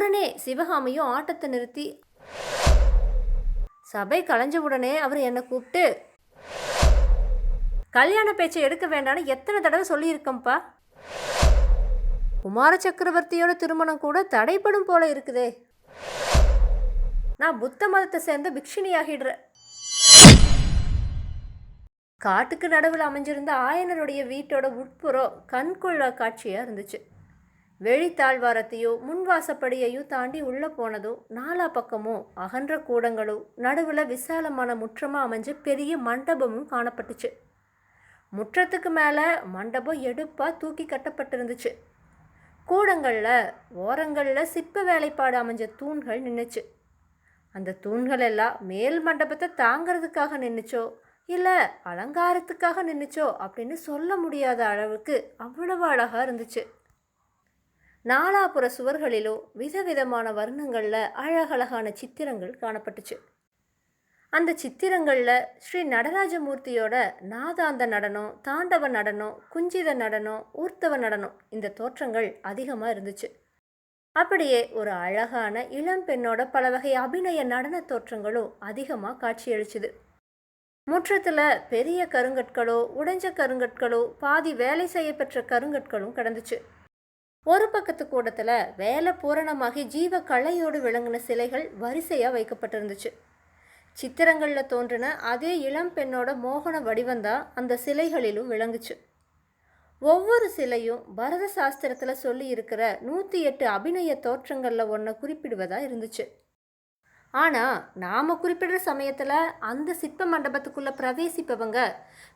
உடனே சிவகாமியும் ஆட்டத்தை நிறுத்தி சபை கலைஞ்ச உடனே அவர் என்னை கூப்பிட்டு கல்யாண பேச்சை எடுக்க வேண்டாம்னு எத்தனை தடவை சொல்லியிருக்கேன்ப்பா. குமார சக்கரவர்த்தியோட திருமணம் கூட தடைப்படும் போல இருக்குதே. நான் புத்த மதத்தை சேர்ந்த பிக்ஷினி ஆகிடுறேன் காட்டுக்கு நடுவில் அமைஞ்சிருந்த ஆயனருடைய வீட்டோட உட்புறம் கண்கொள்ளா காட்சியாக இருந்துச்சு. வெளித்தாழ்வாரத்தையோ முன்வாசப்படியையோ தாண்டி உள்ளே போனதோ நாலா பக்கமும் அகன்ற கூடங்களும் நடுவில் விசாலமான முற்றமாக அமைஞ்ச பெரிய மண்டபமும் காணப்பட்டுச்சு. முற்றத்துக்கு மேலே மண்டபம் எடுப்பாக தூக்கி கட்டப்பட்டிருந்துச்சு. கூடங்களில் ஓரங்களில் சிற்ப வேலைப்பாடு அமைஞ்ச தூண்கள் நின்றுச்சு அந்த தூண்கள் எல்லாம் மேல் மண்டபத்தை தாங்கிறதுக்காக நின்றுச்சோ இல்லை அலங்காரத்துக்காக நின்றுச்சோ அப்படின்னு சொல்ல முடியாத அளவுக்கு அவ்வளவு அழகாக இருந்துச்சு. நாலாபுற சுவர்களிலோ விதவிதமான வர்ணங்களில் அழகழகான சித்திரங்கள் காணப்பட்டுச்சு. அந்த சித்திரங்களில் ஸ்ரீ நடராஜமூர்த்தியோட நாதாந்த நடனம் தாண்டவ நடனம் குஞ்சித நடனம் ஊர்த்தவ நடனம் இந்த தோற்றங்கள் அதிகமாக இருந்துச்சு. அப்படியே ஒரு அழகான இளம் பெண்ணோட பல வகை அபிநய நடன தோற்றங்களும் அதிகமாக காட்சியளிச்சுது. முற்றத்தில் பெரிய கருங்கற்களோ உடைஞ்ச கருங்கற்களோ பாதி வேலை செய்யப்பெற்ற கருங்கற்களும் கிடந்துச்சு. ஒரு பக்கத்து கூடத்தில் வேலை பூரணமாகி ஜீவ கலையோடு விளங்கின சிலைகள் வரிசையாக வைக்கப்பட்டிருந்துச்சு. சித்திரங்களில் தோன்றின அதே இளம் பெண்ணோட மோகன வடிவந்தான் அந்த சிலைகளிலும் விளங்குச்சு. ஒவ்வொரு சிலையும் பரத சாஸ்திரத்தில் சொல்லி இருக்கிற நூற்றி எட்டு அபிநய தோற்றங்களில் ஒன்றை குறிப்பிடுவதாக இருந்துச்சு. ஆனால் நாம் குறிப்பிடுற சமயத்தில் அந்த சிற்ப மண்டபத்துக்குள்ளே பிரவேசிப்பவங்க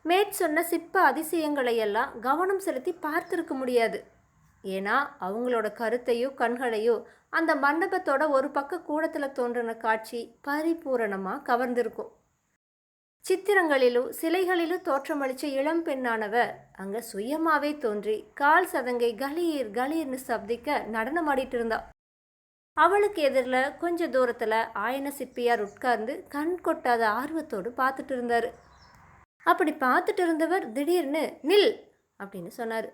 மேற் சொன்ன சிற்ப அதிசயங்களை எல்லாம் கவனம் செலுத்தி பார்த்துருக்க முடியாது. ஏன்னா அவங்களோட கருத்தையோ கண்களையோ அந்த மண்டபத்தோட ஒரு பக்க கூடத்தில் தோன்றின காட்சி பரிபூரணமாக கவர்ந்திருக்கும். சித்திரங்களிலும் சிலைகளிலும் தோற்றமளித்த இளம் பெண்ணானவ அங்கே சுயமாவே தோன்றி கால் சதங்கை கலீர் கலீர்னு சப்திக்க நடனமாடிட்டு இருந்தா அவளுக்கு எதிரில் கொஞ்ச தூரத்தில் ஆயன சிற்பியார் உட்கார்ந்து கண் கொட்டாத ஆர்வத்தோடு பார்த்துட்டு இருந்தார். அப்படி பார்த்துட்டு இருந்தவர் திடீர்னு நில்! அப்படின்னு சொன்னார்.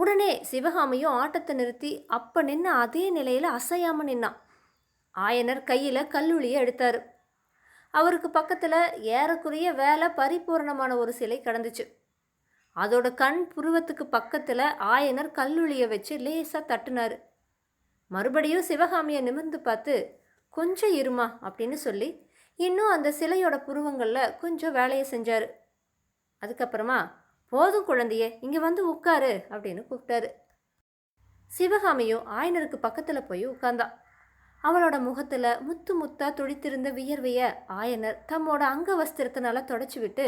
உடனே சிவகாமியும் ஆட்டத்தை நிறுத்தி அப்போ நின்ன அதே நிலையில் அசையாமல் நின்னான் ஆயனர் கையில் கல்லுளியை எடுத்தார். அவருக்கு பக்கத்தில் ஏறக்குறைய வேலை பரிபூரணமான ஒரு சிலை கிடந்துச்சு. அதோட கண் புருவத்துக்கு பக்கத்தில் ஆயனர் கல்லுளியை வச்சு லேசாக தட்டுனார். மறுபடியும் சிவகாமியை நிமிர்ந்து பார்த்து கொஞ்சம் இருமா அப்படின்னு சொல்லி இன்னும் அந்த சிலையோட புருவங்களில் கொஞ்சம் வேலையை செஞ்சார். அதுக்கப்புறமா போதும் குழந்தையே இங்கே வந்து உட்காரு அப்படின்னு கூப்பிட்டாரு. சிவகாமியும் ஆயனருக்கு பக்கத்தில் போய் உட்கார்ந்தா. அவளோட முகத்தில் முத்து முத்தாக துடித்திருந்த வியர்வைய ஆயனர் தம்மோட அங்க வஸ்திரத்தினால தொடச்சி விட்டு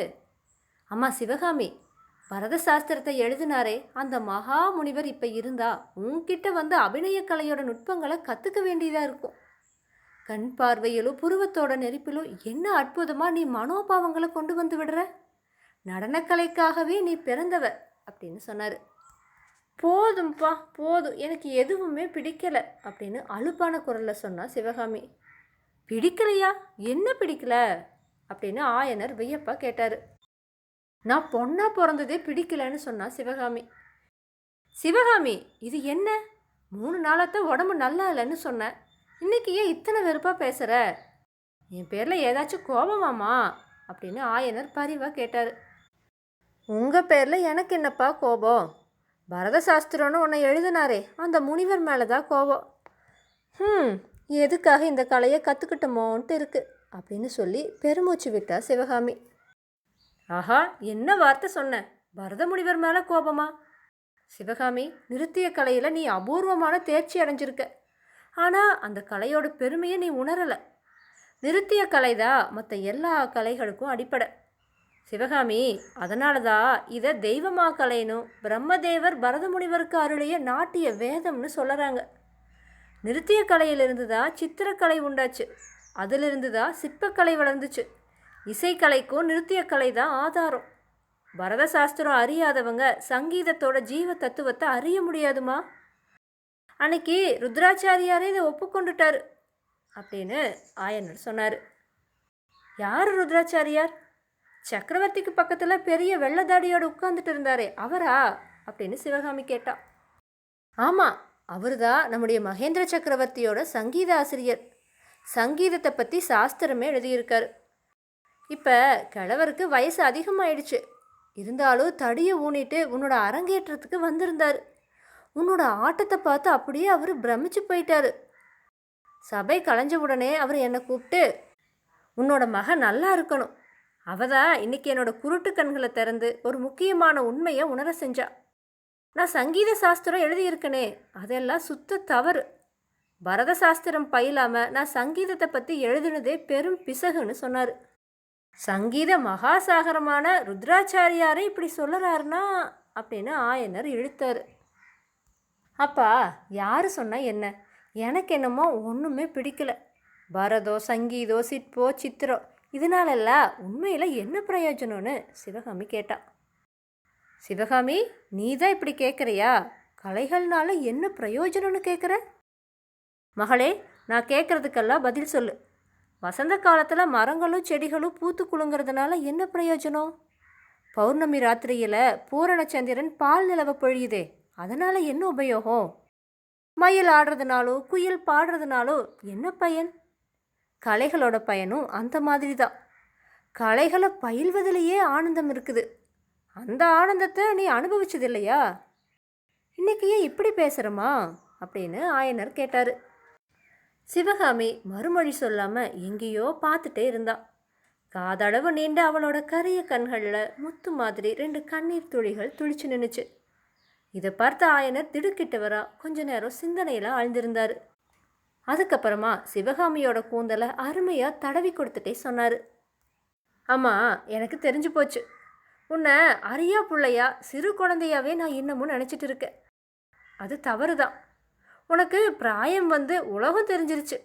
அம்மா சிவகாமி பரத சாஸ்திரத்தை எழுதினாரே அந்த மகா முனிவர் இப்போ இருந்தா உன்கிட்ட வந்து அபிநய கலையோட நுட்பங்களை கற்றுக்க வேண்டியதாக இருக்கும். கண் பார்வையிலும் புருவத்தோட நெருப்பிலும் என்ன அற்புதமாக நீ மனோபாவங்களை கொண்டு வந்து விடுற? நடனக்கலைக்காகவே நீ பிறந்தவ அப்படின்னு சொன்னார். போதும்ப்பா போதும். எனக்கு எதுவுமே பிடிக்கல அப்படின்னு அலுப்பான குரலில் சொன்னா சிவகாமி. பிடிக்கலையா? என்ன பிடிக்கல? அப்படின்னு ஆயனர் வையப்பா கேட்டார். நான் பொண்ணா பிறந்ததே பிடிக்கலன்னு சொன்னா சிவகாமி. சிவகாமி இது என்ன? மூணு நாளாத்த உடம்பு நல்லா இல்லைன்னு சொன்னேன் இன்னைக்கு ஏன் இத்தனை வெறுப்பாக பேசுகிற என் பேரில் ஏதாச்சும் கோபமாமா அப்படின்னு ஆயனர் பரிவாக கேட்டார். உங்கள் பேரில் எனக்கு என்னப்பா கோபம்? பரத சாஸ்திரம்னு உன்னை எழுதினாரே அந்த முனிவர் மேலே தான் கோபம். ம் எதுக்காக இந்த கலையை கற்றுக்கிட்டோமோன்ட்டு இருக்குது அப்படின்னு சொல்லி பெருமூச்சு விட்டா சிவகாமி. ஆஹா என்ன வார்த்தை சொன்ன? பரத முனிவர் மேலே கோபமா? சிவகாமி நிறுத்திய கலையில் நீ அபூர்வமான தேர்ச்சி அடைஞ்சிருக்க. ஆனால் அந்த கலையோட பெருமையை நீ உணரலை. நிறுத்திய கலை தான் மற்ற எல்லா கலைகளுக்கும் அடிப்படை. சிவகாமி அதனால தான் இதை தெய்வமா கலைனும் பிரம்மதேவர் பரதமுனிவருக்கு அருளிய நாட்டிய வேதம்னு சொல்லுறாங்க. நிறுத்திய கலையிலிருந்து தான் சித்திரக்கலை உண்டாச்சு. அதிலிருந்து தான் சிற்பக்கலை வளர்ந்துச்சு. இசைக்கலைக்கும் நிறுத்திய கலை தான் ஆதாரம். பரத சாஸ்திரம் அறியாதவங்க சங்கீதத்தோட ஜீவ தத்துவத்தை அறிய முடியாதுமா? அன்னைக்கு ருத்ராச்சாரியாரே இதை ஒப்புக்கொண்டுட்டார். அப்படின்னு ஆயனர் சொன்னார். யார் ருத்ராச்சாரியார்? சக்கரவர்த்திக்கு பக்கத்தில் பெரிய வெள்ளதாடியோடு உட்கார்ந்துட்டு இருந்தாரே அவரா? அப்படின்னு சிவகாமி கேட்டா. ஆமாம் அவர் தான் நம்முடைய மகேந்திர சக்கரவர்த்தியோட சங்கீத ஆசிரியர். சங்கீதத்தை பற்றி சாஸ்திரமே எழுதியிருக்காரு. இப்போ கிழவருக்கு வயசு அதிகமாயிடுச்சு. இருந்தாலும் தடியை ஊனிட்டு உன்னோட அரங்கேற்றத்துக்கு வந்திருந்தார். உன்னோட ஆட்டத்தை பார்த்து அப்படியே அவர் பிரமிச்சு போயிட்டாரு. சபை கலைஞ்ச உடனே அவர் என்னை கூப்பிட்டு உன்னோட மகன் நல்லா இருக்கணும். அவ தான் இன்னைக்கு என்னோட குருட்டு கண்களை திறந்து ஒரு முக்கியமான உண்மையை உணர செஞ்சா. நான் சங்கீத சாஸ்திரம் எழுதியிருக்கனே அதெல்லாம் சுத்த தவறு. பரத சாஸ்திரம் பயிலாமல் நான் சங்கீதத்தை பற்றி எழுதுனதே பெரும் பிசகுன்னு சொன்னார். சங்கீத மகாசாகரமான ருத்ராச்சாரியாரே இப்படி சொல்லறாருனா அப்படின்னு ஆயனர் இழுத்தார். அப்பா யார் சொன்னால் என்ன? எனக்கு என்னமோ ஒன்றுமே பிடிக்கல. பரதோ சங்கீதோ சிற்போ சித்திரோ இதனாலெல்லாம் உண்மையில் என்ன பிரயோஜனம்னு சிவகாமி கேட்டா. சிவகாமி நீ தான் இப்படி கேட்குறியா கலைகள்னால என்ன பிரயோஜனம்னு கேட்குற மகளே நான் கேட்குறதுக்கெல்லாம் பதில் சொல்லு. வசந்த காலத்தில் மரங்களும் செடிகளும் பூத்து குலுங்கிறதுனால என்ன பிரயோஜனம்? பௌர்ணமி ராத்திரியில் பூரணச்சந்திரன் பால் நிலவை பொழியுதே அதனால் என்ன உபயோகம்? மயில் ஆடுறதுனாலோ குயில் பாடுறதுனாலோ என்ன பயன்? கலைகளோட பயனும் அந்த மாதிரி தான் கலைகளை பயில்வதிலேயே ஆனந்தம் இருக்குது. அந்த ஆனந்தத்தை நீ அனுபவிச்சது இல்லையா இன்னைக்கு ஏன் இப்படி பேசுகிறமா அப்படின்னு ஆயனர் கேட்டார். சிவகாமி மறுமொழி சொல்லாமல் எங்கேயோ பார்த்துட்டே இருந்தா. காதளவு நீண்ட அவளோட கரிய கண்களில் முத்து மாதிரி ரெண்டு கண்ணீர் துளிகள் துளிச்சு நின்னுச்சு. இதை பார்த்த ஆயனர் திடுக்கிட்டவரா கொஞ்ச நேரம் சிந்தனையில் ஆழ்ந்திருந்தாரு. அதுக்கப்புறமா சிவகாமியோட கூந்தலை அருமையாக தடவி கொடுத்துட்டே சொன்னார். ஆமாம் எனக்கு தெரிஞ்சு போச்சு. உன்னை அரியா பிள்ளையா சிறு குழந்தையாவே நான் இன்னமும் நினச்சிட்டு இருக்கேன். அது தவறு தான் உனக்கு பிராயம் வந்து உலகம் தெரிஞ்சிருச்சு.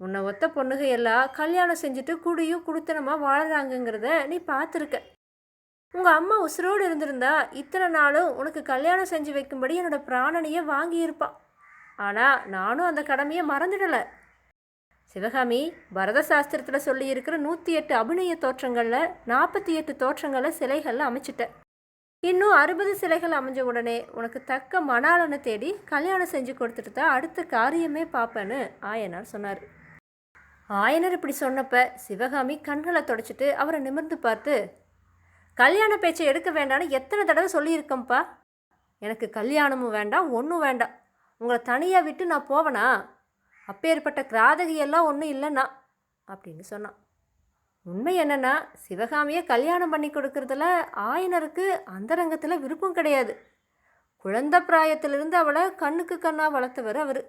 உன்னை ஒத்த பொண்ணுக எல்லாம் கல்யாணம் செஞ்சுட்டு குடியும் குடுத்தனமாக வாழறாங்கங்கிறத நீ பார்த்துருக்க. உங்கள் அம்மா உசுரோடு இருந்திருந்தா இத்தனை நாளும் உனக்கு கல்யாணம் செஞ்சு வைக்கும்படி என்னோட பிராணனையே வாங்கியிருப்பான் ஆனால் நானும் அந்த கடமையை மறந்துடலை. சிவகாமி பரத சாஸ்திரத்தில் சொல்லியிருக்கிற நூற்றி எட்டு அபிநய தோற்றங்களில் நாற்பத்தி எட்டு தோற்றங்களை சிலைகளில் அமைச்சிட்டேன். இன்னும் அறுபது சிலைகள் அமைஞ்ச உடனே உனக்கு தக்க மணாளனை தேடி கல்யாணம் செஞ்சு கொடுத்துட்டு தான் அடுத்த காரியமே பார்ப்பேன்னு ஆயனார் சொன்னார். ஆயனர் இப்படி சொன்னப்ப சிவகாமி கண்களை தொடச்சிட்டு அவரை நிமிர்ந்து பார்த்து கல்யாண பேச்சை எடுக்க வேண்டாம்னு எத்தனை தடவை சொல்லியிருக்கேன்ப்பா எனக்கு கல்யாணமும் வேண்டாம் ஒன்றும் வேண்டாம். உங்களை தனியாக விட்டு நான் போவேனா? அப்பேற்பட்ட கிராதகியெல்லாம் ஒன்றும் இல்லைண்ணா அப்படின்னு சொன்னான். உண்மை என்னென்னா சிவகாமியை கல்யாணம் பண்ணி கொடுக்கறதுல ஆயனருக்கு அந்தரங்கத்தில் விருப்பம் கிடையாது. குழந்த பிராயத்திலிருந்து அவளை கண்ணுக்கு கண்ணாக வளர்த்தவர் அவர்.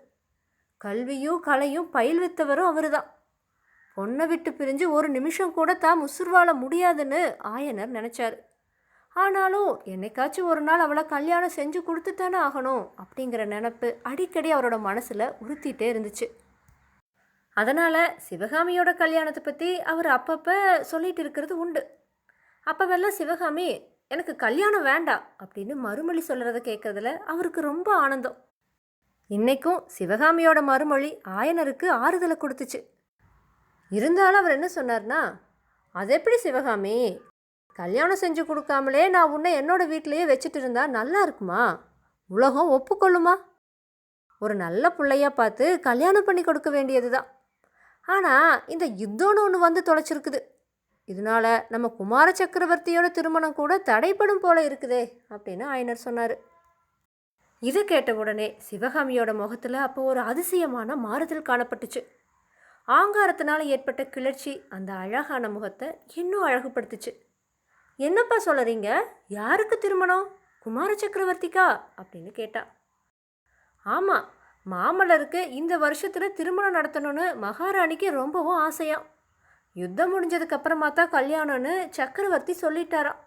கல்வியும் கலையும் பயில்வித்தவரும் அவர் தான் பொண்ணை விட்டு பிரிஞ்சு ஒரு நிமிஷம் கூட தான் முசுர்வாழ முடியாதுன்னு ஆயனர் நினச்சாரு. ஆனாலும் என்னைக்காச்சும் ஒரு நாள் அவளை கல்யாணம் செஞ்சு கொடுத்துத்தானே ஆகணும் அப்படிங்கிற நினப்பு அடிக்கடி அவரோட மனசில் உறுத்திட்டே இருந்துச்சு. அதனால் சிவகாமியோட கல்யாணத்தை பற்றி அவர் அப்பப்போ சொல்லிட்டு இருக்கிறது உண்டு. அப்போவெல்லாம் சிவகாமி எனக்கு கல்யாணம் வேண்டாம் அப்படின்னு மறுமொழி சொல்கிறத கேட்குறதுல அவருக்கு ரொம்ப ஆனந்தம். இன்றைக்கும் சிவகாமியோட மறுமொழி ஆயனருக்கு ஆறுதலை கொடுத்துச்சு. இருந்தாலும் அவர் என்ன சொன்னார்னா அது எப்படி சிவகாமி கல்யாணம் செஞ்சு கொடுக்காமலே நான் உன்னை என்னோட வீட்டிலையே வச்சுட்டு இருந்தா நல்லா இருக்குமா? உலகம் ஒப்புக்கொள்ளுமா? ஒரு நல்ல பிள்ளையா பார்த்து கல்யாணம் பண்ணி கொடுக்க வேண்டியது தான் ஆனால் இந்த யுத்தம்னு ஒன்று வந்து தொலைச்சிருக்குது. இதனால நம்ம குமார சக்கரவர்த்தியோட திருமணம் கூட தடைப்படும் போல இருக்குதே அப்படின்னு ஆயனர் சொன்னார். இதை கேட்ட உடனே சிவகாமியோட முகத்தில் அப்போ ஒரு அதிசயமான மாறுதல் காணப்பட்டுச்சு. ஆங்காரத்தினால் ஏற்பட்ட கிளர்ச்சி அந்த அழகான முகத்தை இன்னும் அழகுபடுத்துச்சு. என்னப்பா சொல்லுறீங்க யாருக்கு திருமணம்? குமார சக்கரவர்த்திக்கா? அப்படின்னு கேட்டா. ஆமாம் மாமல்லருக்கு இந்த வருஷத்தில் திருமணம் நடத்தணும்னு மகாராணிக்கு ரொம்பவும் ஆசையாம். யுத்தம் முடிஞ்சதுக்கு அப்புறமா தான் கல்யாணம்னு சக்கரவர்த்தி சொல்லிட்டாராம்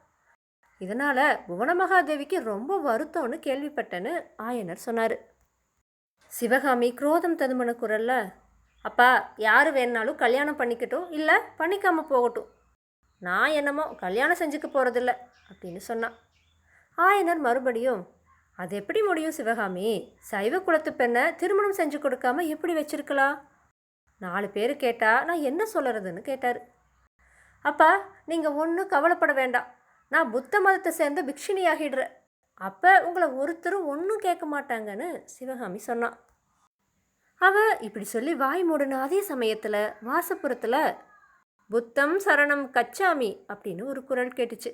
இதனால் புவனமகாதேவிக்கு ரொம்ப வருத்தம்னு கேள்விப்பட்டேன்னு ஆயனர் சொன்னார். சிவகாமி குரோதம் ததுமன குரல்ல அப்பா யார் வேணாலும் கல்யாணம் பண்ணிக்கட்டும் இல்லை பண்ணிக்காமல் போகட்டும். நான் என்னமோ கல்யாணம் செஞ்சுக்க போகிறதில்ல அப்படின்னு சொன்னான். ஆயனர் மறுபடியும் அது எப்படி முடியும் சிவகாமி? சைவ குலத்து பெண்ணை திருமணம் செஞ்சு கொடுக்காம எப்படி வச்சிருக்கலாம்? நாலு பேர் கேட்டா நான் என்ன சொல்லுறதுன்னு கேட்டார். அப்பா நீங்கள் ஒன்றும் கவலைப்பட வேண்டாம். நான் புத்த மதத்தை சேர்ந்த பிக்ஷினி ஆகிடுறேன் அப்போ உங்களை ஒருத்தரும் ஒன்றும் கேட்க மாட்டாங்கன்னு சிவகாமி சொன்னான். அவ இப்படி சொல்லி வாய் மூடின அதே சமயத்தில் வாசப்புறத்தில் புத்தம் சரணம் கச்சாமி அப்படின்னு ஒரு குரல் கேட்டுச்சு.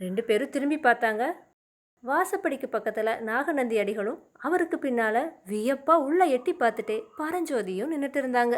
ரெண்டு பேரும் திரும்பி பார்த்தாங்க. வாசப்படிக்கு பக்கத்தில் நாகநந்தி அடிகளும் அவருக்கு பின்னால் வியப்பாக உள்ள எட்டி பார்த்துட்டே பரஞ்சோதியும் நின்றுட்டு இருந்தாங்க.